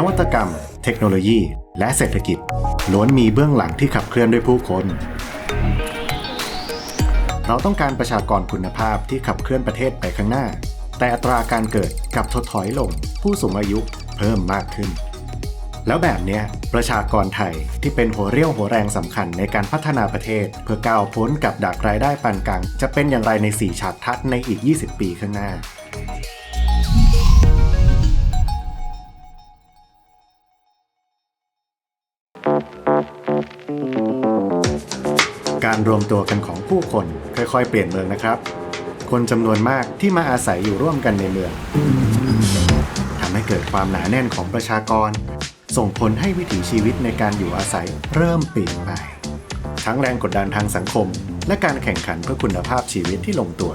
นวัตกรรม เทคโนโลยี และเศรษฐกิจ ล้วนมีเบื้องหลังที่ขับเคลื่อนด้วยผู้คน เราต้องการประชากรคุณภาพที่ขับเคลื่อนประเทศไปข้างหน้า แต่อัตราการเกิดกับถดถอยลง ผู้สูงอายุเพิ่มมากขึ้น แล้วแบบเนี้ยประชากรไทยที่เป็นหัวเรี่ยวหัวแรงสำคัญในการพัฒนาประเทศ เพื่อก้าวพ้นกับดักรายได้ปานกลาง จะเป็นอย่างไรใน 4 ฉากทัศน์ในอีก 20 ปีข้างหน้า รวมตัวกันของผู้คนค่อยๆ เปลี่ยนเมืองนะครับ คนจำนวนมากที่มาอาศัยอยู่ร่วมกันในเมืองทำให้เกิดความหนาแน่นของประชากร ส่งผลให้วิถีชีวิตในการอยู่อาศัยเริ่มเปลี่ยนไป ทั้งแรงกดดันทางสังคม และการแข่งขันเพื่อคุณภาพชีวิตที่ลงตัว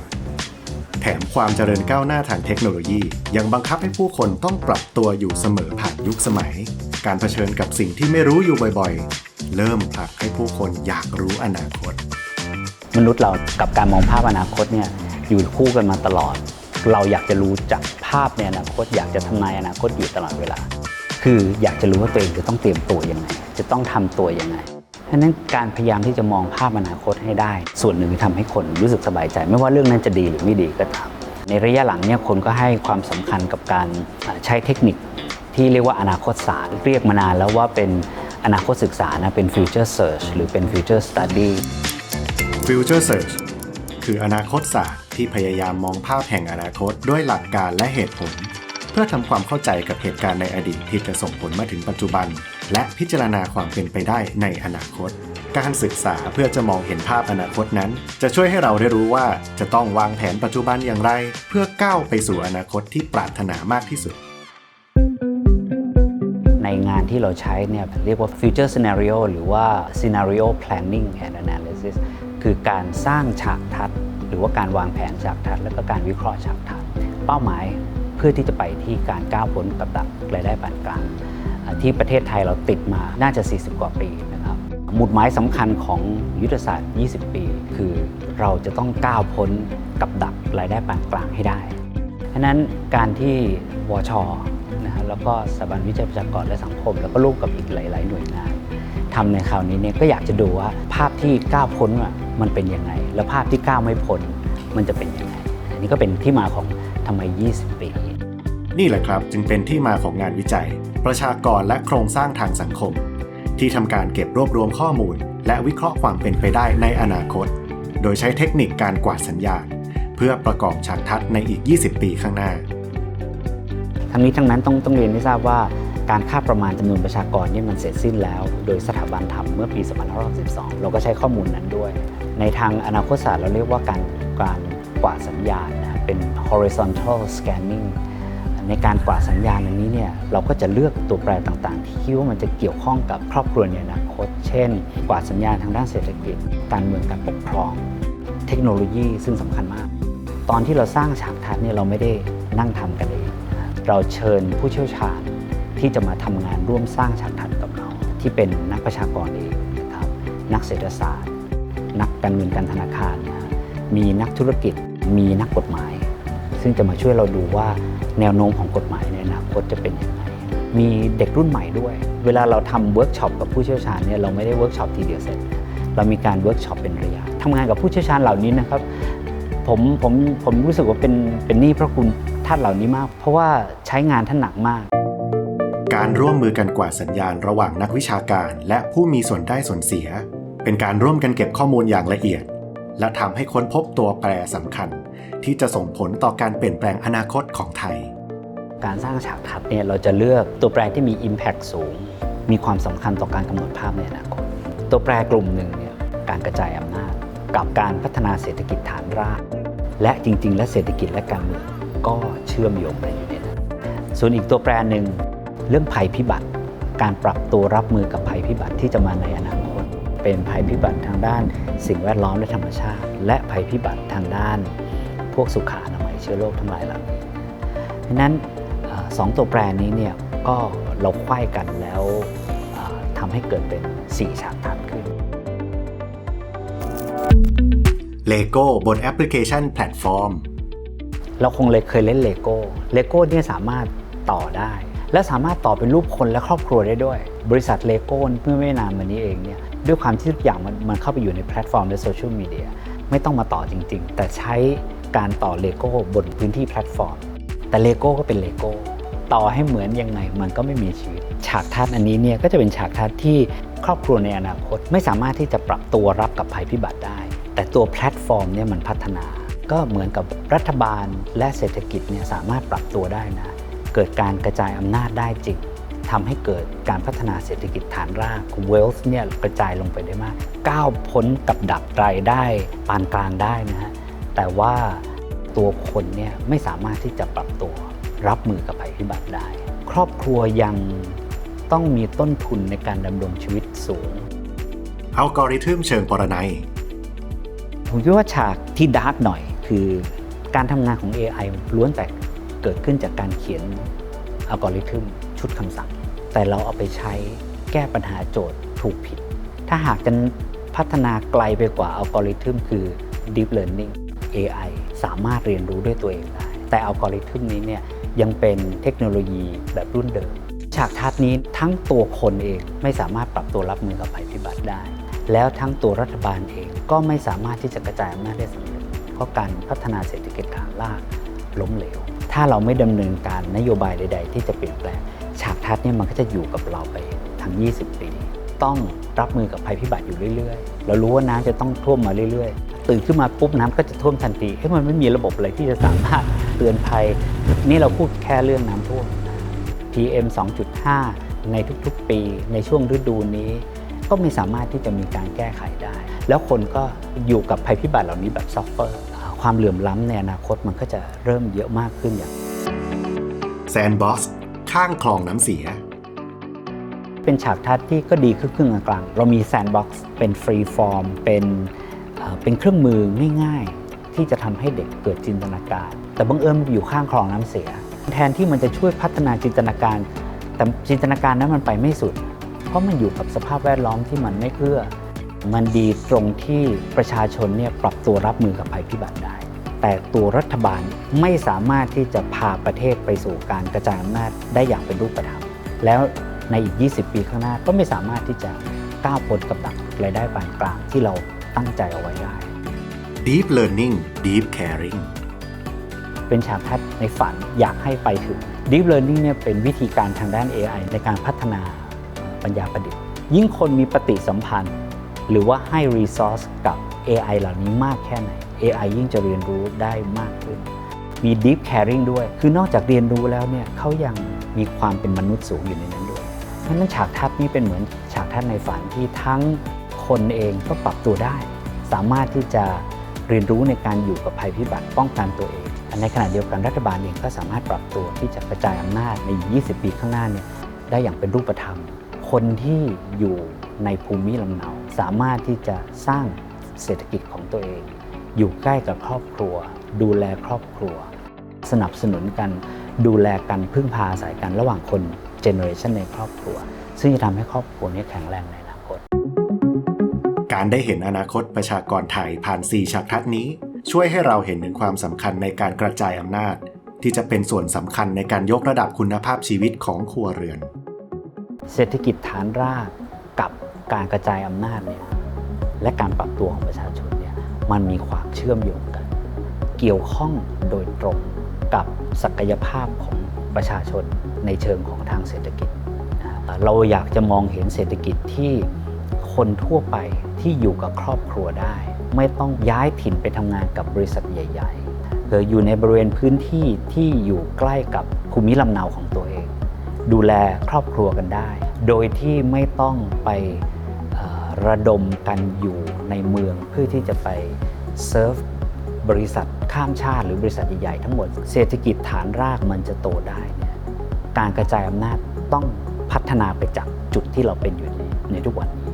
แถมความเจริญก้าวหน้าทางเทคโนโลยี ยังบังคับให้ผู้คนต้องปรับตัวอยู่เสมอผ่านยุคสมัย การเผชิญกับสิ่งที่ไม่รู้อยู่บ่อย เริ่มผลักให้ผู้คนอยากรู้อนาคต มนุษย์เรากับการมองภาพอนาคตเนี่ยอยู่คู่กันมาตลอด เราอยากจะรู้จักภาพในอนาคต อยากจะทำนายอนาคตอยู่ตลอดเวลา คืออยากจะรู้ว่าตัวเองจะต้องเตรียมตัวยังไง จะต้องทำตัวยังไงเพราะนั้นการพยายามที่จะมองภาพอนาคตให้ได้ ส่วนหนึ่งคือทำให้คนรู้สึกสบายใจ ไม่ว่าเรื่องนั้นจะดีหรือไม่ดีก็ตามในระยะหลังเนี่ยคนก็ให้ความสำคัญกับการใช้เทคนิคที่เรียกว่าอนาคตศาสตร์เรียกมานานแล้วว่าเป็น อนาคตศึกษานะเป็น future search หรือเป็น future study Future Search คืออนาคตศาสตร์ที่พยายามมองภาพแห่งอนาคตด้วยหลักการและเหตุผล เพื่อทำความเข้าใจกับเหตุการณ์ในอดีตที่จะส่งผลมาถึงปัจจุบัน และพิจารณาความเป็นไปได้ในอนาคต การศึกษาเพื่อจะมองเห็นภาพอนาคตนั้น จะช่วยให้เราได้รู้ว่าจะต้องวางแผนปัจจุบันอย่างไร เพื่อก้าวไปสู่อนาคตที่ปรารถนามากที่สุด งานที่เราใช้เนี่ยเรียกว่า future scenario หรือว่า scenario planning and analysis คือการสร้างฉากทัศน์ หรือว่าการวางแผนฉากทัศน์และก็การวิเคราะห์ฉากทัศน์ เป้าหมายเพื่อที่จะไปที่การก้าวพ้นกับดักรายได้ปานกลางที่ประเทศไทยเราติดมาน่าจะ 40 กว่าปีนะครับหมุดหมายสำคัญของยุทธศาสตร์ 20 ปี คือเราจะต้องก้าวพ้นกับดักรายได้ปานกลางให้ได้เพราะฉะนั้นการที่วช แล้วก็สถาบันวิจัยประชากรและสังคม แล้วก็ร่วมกับอีกหลาย ๆ หน่วยงานทำในคราวนี้เนี่ยก็อยากจะดูว่าภาพที่ก้าวพ้นอะมันเป็นยังไง แล้วภาพที่ก้าวไม่พ้นมันจะเป็นยังไงอันนี้ก็เป็นที่มาของทำไม 20 ปี นี่แหละครับจึงเป็นที่มาของงานวิจัย ประชากรและโครงสร้างทางสังคม ที่ทำการเก็บรวบรวมข้อมูล และวิเคราะห์ความเป็นไปได้ในอนาคต โดยใช้เทคนิคการกวาดสัญญาณเพื่อประกอบฉากทัศน์ในอีก 20 ปีข้างหน้า ทั้งนี้ทั้งนั้นต้องต้องเรียนให้ทราบว่าการคาดประมาณจำนวนประชากรนี่มันเสร็จสิ้นแล้ว โดยสถาบันทำเมื่อปี 2512 เราก็ใช้ข้อมูลนั้นด้วย ในทางอนาคตศาสตร์เราเรียกว่าการการกวาดสัญญาณนะเป็น horizontal scanning ในการกวาดสัญญาณอันนี้เนี่ยเราก็จะเลือกตัวแปรต่างๆ ที่คิดว่ามันจะเกี่ยวข้องกับครอบครัวในอนาคต เช่น กวาดสัญญาณทางด้านเศรษฐกิจ การเมืองการปกครอง เทคโนโลยีซึ่งสำคัญมาก ตอนที่เราสร้างฉากทัศน์เนี่ยเราไม่ได้นั่งทำกันเอง เราเชิญผู้เชี่ยวชาญที่จะมาทำงานร่วมสร้างฉากทัศน์กับเรา ที่เป็นนักประชากรเองนะครับ นักเศรษฐศาสตร์ นักการเงินการธนาคารนะมีนักธุรกิจ มีนักกฎหมาย ซึ่งจะมาช่วยเราดูว่าแนวโน้มของกฎหมายในอนาคตจะเป็นยังไง มีเด็กรุ่นใหม่ด้วย เวลาเราทำเวิร์กช็อปกับผู้เชี่ยวชาญเนี่ยเราไม่ได้เวิร์กช็อปทีเดียวเสร็จ เรามีการเวิร์กช็อปเป็นระยะทำงานกับผู้เชี่ยวชาญเหล่านี้นะครับ ผมผมผมรู้สึกว่าเป็นเป็นหนี้พระคุณ ท่านเหล่านี้มาก เพราะว่าใช้งานท่านหนักมาก การร่วมมือกันกวาดสัญญาณระหว่างนักวิชาการ และผู้มีส่วนได้ส่วนเสีย เป็นการร่วมกันเก็บข้อมูลอย่างละเอียด และทำให้ค้นพบตัวแปรสำคัญ ที่จะส่งผลต่อการเปลี่ยนแปลงอนาคตของไทย การสร้างฉากทัศน์เนี่ยเราจะเลือกตัวแปรที่มี Impact สูง มีความสำคัญต่อการกำหนดภาพในอนาคต ตัวแปรกลุ่มหนึ่งเนี่ยการกระจายอำนาจกับการพัฒนาเศรษฐกิจฐานรากและจริง ๆ และเศรษฐกิจและการเมือง ก็เชื่อมโยงกันอยู่ในนั้นส่วนอีกตัวแปรหนึ่งเรื่องภัยพิบัติ การปรับตัวรับมือกับภัยพิบัติที่จะมาในอนาคต เป็นภัยพิบัติทางด้าน สิ่งแวดล้อมและธรรมชาติ และภัยพิบัติทางด้าน พวกสุขอนามัยเชื้อโรคทั้งหลายเหล่านี้เพราะนั้นสองตัวแปรนี้เนี่ยก็เราไขว้กันแล้วทำให้เกิดเป็น4ฉากทัศน์ขึ้น Lego บนแอปพลิเคชันแพลตฟอร์ม เราคงเลยเคยเล่นเลโก้เลโก้เนี่ยสามารถต่อได้ และสามารถต่อเป็นรูปคนและครอบครัวได้ด้วย บริษัทเลโก้เมื่อไม่นานมานี้เองเนี่ยด้วยความที่ทุกอย่างมันมันเข้าไปอยู่ในแพลตฟอร์มและโซเชียลมีเดียไม่ต้องมาต่อจริง ๆ แต่ใช้การต่อเลโก้บนพื้นที่แพลตฟอร์ม แต่เลโก้ก็เป็นเลโก้ต่อให้เหมือนยังไงมันก็ไม่มีชีวิต ฉากทัศน์อันนี้เนี่ยก็จะเป็นฉากทัศน์ที่ครอบครัวในอนาคตไม่สามารถที่จะปรับตัวรับกับภัยพิบัติได้ แต่ตัวแพลตฟอร์มเนี่ยมันพัฒนา ก็เหมือนกับรัฐบาลและเศรษฐกิจเนี่ยสามารถปรับตัวได้นะ เกิดการกระจายอำนาจได้จริงทำให้เกิดการพัฒนาเศรษฐกิจฐานราก wealth เนี่ยกระจายลงไปได้มาก ก้าวพ้นกับดักรายได้ปานกลางได้นะฮะแต่ว่าตัวคนเนี่ยไม่สามารถที่จะปรับตัวรับมือกับภัยพิบัติได้ ครอบครัวยังต้องมีต้นทุนในการดำรงชีวิตสูงอัลกอริทึมเชิงปรนัยผมคิดว่าฉากที่ดาร์กหน่อย คือการทำงานของ AI ล้วนแต่เกิดขึ้นจากการเขียนอัลกอริทึมชุดคำสั่ง แต่เราเอาไปใช้แก้ปัญหาโจทย์ถูกผิด ถ้าหากจะพัฒนาไกลไปกว่าอัลกอริทึมคือ Deep Learning AI สามารถเรียนรู้ด้วยตัวเองได้ แต่อัลกอริทึมนี้เนี่ยยังเป็นเทคโนโลยีแบบรุ่นเดิม ฉากทัศน์นี้ทั้งตัวคนเองไม่สามารถปรับตัวรับมือกับภัยพิบัติได้ แล้วทั้งตัวรัฐบาลเองก็ไม่สามารถที่จะกระจายอำนาจได้สำเร็จ เพราะการพัฒนาเศรษฐกิจฐานรากล้มเหลว ถ้าเราไม่ดำเนินการนโยบายใด ๆ ที่จะเปลี่ยนแปลง ฉากทัศน์เนี่ยมันก็จะอยู่กับเราไปทั้ง 20 ปี ต้องรับมือกับภัยพิบัติอยู่เรื่อย ๆ เรารู้ว่าน้ำจะต้องท่วมมาเรื่อย ๆ ตื่นขึ้นมาปุ๊บน้ำก็จะท่วมทันทีเฮ้ยมันไม่มีระบบอะไรที่จะสามารถเตือนภัย นี่เราพูดแค่เรื่องน้ำท่วม PM 2.5 ในทุกๆปี ในช่วงฤดูนี้ ก็ไม่สามารถที่จะมีการแก้ไขได้ แล้วคนก็อยู่กับภัยพิบัติเหล่านี้แบบซัฟเฟอร์ ความเหลื่อมล้ำในอนาคตมันก็จะเริ่มเยอะมากขึ้นอย่างแซนบ็อกซ์ข้างคลองน้ำเสีย เป็นฉากทัศน์ที่ก็ดีครึ่งๆกลางๆเรามีแซนด์บ็อกซ์เป็นฟรีฟอร์มเป็นเอ่อเป็นเครื่องมือง่ายๆ ที่จะทำให้เด็กเกิดจินตนาการ แต่บังเอิญมันอยู่ข้างคลองน้ำเสีย แทนที่มันจะช่วยพัฒนาจินตนาการ แต่จินตนาการนั้นมันไปไม่สุดเพ ราะมันอยู่กับสภาพแวดล้อมที่มันไม่เอื้อ มันดีตรงที่ประชาชนเนี่ยปรับตัวรับมือกับภัยพิบัติได้ แต่ตัวรัฐบาลไม่สามารถที่จะพาประเทศไปสู่การกระจายอำนาจได้อย่างเป็นรูปธรรม แล้วในอีก 20 ปีข้างหน้าก็ไม่สามารถที่จะก้าวพ้นกับดักรายได้ปานกลางที่เราตั้งใจเอาไว้ได้ Deep Learning Deep Caring เป็นฉากทัศน์ในฝันอยากให้ไปถึง Deep Learning เนี่ยเป็นวิธีการทางด้าน AI ในการพัฒนา ปัญญาประดิษฐ์ ยิ่งคนมีปฏิสัมพันธ์ หรือว่าให้ resource กับ AI เหล่านี้มากแค่ไหน AI ยิ่งจะเรียนรู้ได้มากขึ้น มี deep caring ด้วย คือนอกจากเรียนรู้แล้วเนี่ยเขายังมีความเป็นมนุษย์สูงอยู่ในนั้นด้วยเพราะฉะนั้นฉากทัศน์นี้เป็นเหมือนฉากทัศน์ในฝันที่ทั้งคนเองก็ปรับตัวได้ สามารถที่จะเรียนรู้ในการอยู่กับภัยพิบัติป้องกันตัวเอง ในขณะเดียวกันรัฐบาลเองก็สามารถปรับตัวที่จะกระจายอำนาจใน 20 ปีข้างหน้าเนี่ยได้อย่างเป็นรูปธรรม คนที่อยู่ในภูมิลำเนา สามารถที่จะสร้างเศรษฐกิจของตัวเอง อยู่ใกล้กับครอบครัว ดูแลครอบครัว สนับสนุนกัน ดูแลกันพึ่งพาอาศัยกันระหว่างคนเจเนอเรชันในครอบครัว ซึ่งจะทำให้ครอบครัวนี้แข็งแรงในอนาคต การได้เห็นอนาคตประชากรไทยผ่าน4ฉากทัศน์นี้ ช่วยให้เราเห็นถึงความสำคัญในการกระจายอำนาจ ที่จะเป็นส่วนสำคัญในการยกระดับคุณภาพชีวิตของครัวเรือน เศรษฐกิจฐานรากกับการกระจายอำนาจเนี่ยและการปรับตัวของประชาชนเนี่ยมันมีความเชื่อมโยงกัน เกี่ยวข้องโดยตรงกับศักยภาพของประชาชนในเชิงของทางเศรษฐกิจ เราอยากจะมองเห็นเศรษฐกิจที่คนทั่วไปที่อยู่กับครอบครัวได้ ไม่ต้องย้ายถิ่นไปทำงานกับบริษัทใหญ่ ๆ หรืออยู่ในบริเวณพื้นที่ที่อยู่ใกล้กับภูมิลำเนาของตัวเอง ดูแลครอบครัวกันได้ โดยที่ไม่ต้องไประดมกันอยู่ในเมืองเพื่อที่จะไปเซิร์ฟบริษัทข้ามชาติหรือบริษัทใหญ่ๆทั้งหมด เศรษฐกิจฐานรากมันจะโตได้ การกระจายอำนาจต้องพัฒนาไปจากจุดที่เราเป็นอยู่ในในทุกวันนี้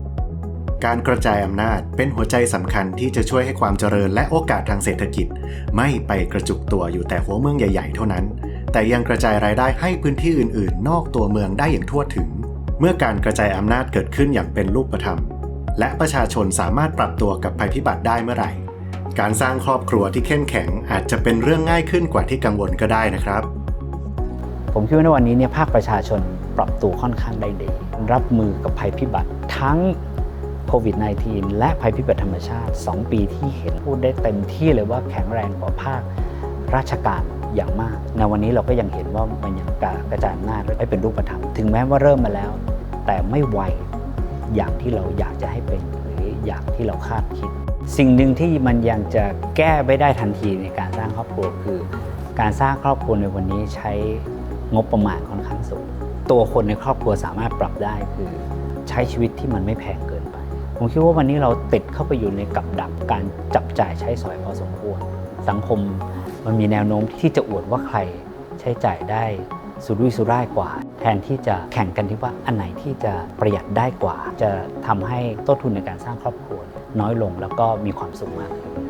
การกระจายอำนาจเป็นหัวใจสำคัญที่จะช่วยให้ความเจริญและโอกาสทางเศรษฐกิจ ไม่ไปกระจุกตัวอยู่แต่หัวเมืองใหญ่ ๆ เท่านั้น แต่ยังกระจายรายได้ให้พื้นที่อื่น ๆ นอกตัวเมืองได้อย่างทั่วถึง เมื่อการกระจายอำนาจเกิดขึ้นอย่างเป็นรูปธรรม และประชาชนสามารถปรับตัวกับภัยพิบัติได้เมื่อไหร่ การสร้างครอบครัวที่เข้มแข็งอาจจะเป็นเรื่องง่ายขึ้นกว่าที่กังวลก็ได้นะครับ ผมคิดว่าในวันนี้เนี่ยภาคประชาชนปรับตัวค่อนข้างได้ดีรับมือกับภัยพิบัติทั้งโควิด -19 และภัยพิบัติธรรมชาติ 2 ปีที่เห็นพูดได้เต็มที่เลยว่าแข็งแรงกว่าภาคราชการ อย่างมาก ในวันนี้เราก็ยังเห็นว่ามันยังกระจายอำนาจไม่เป็นรูปธรรม ถึงแม้ว่าเริ่มมาแล้ว แต่ไม่ไวอย่างที่เราอยากจะให้เป็นหรืออย่างที่เราคาดคิด สิ่งหนึ่งที่มันยังจะแก้ไม่ได้ทันทีในการสร้างครอบครัวคือ การสร้างครอบครัวในวันนี้ใช้งบประมาณค่อนข้างสูง ตัวคนในครอบครัวสามารถปรับได้คือใช้ชีวิตที่มันไม่แพงเกินไป ผมคิดว่าวันนี้เราติดเข้าไปอยู่ในกับดักการจับจ่ายใช้สอยพอสมควร สังคม มันมีแนวโน้มที่จะอวดว่าใครใช้จ่ายได้สุรุ่ยสุร่ายกว่า แทนที่จะแข่งกันที่ว่าอันไหนที่จะประหยัดได้กว่า จะทำให้ต้นทุนในการสร้างครอบครัว น้อยลงแล้วก็มีความสุขมากขึ้น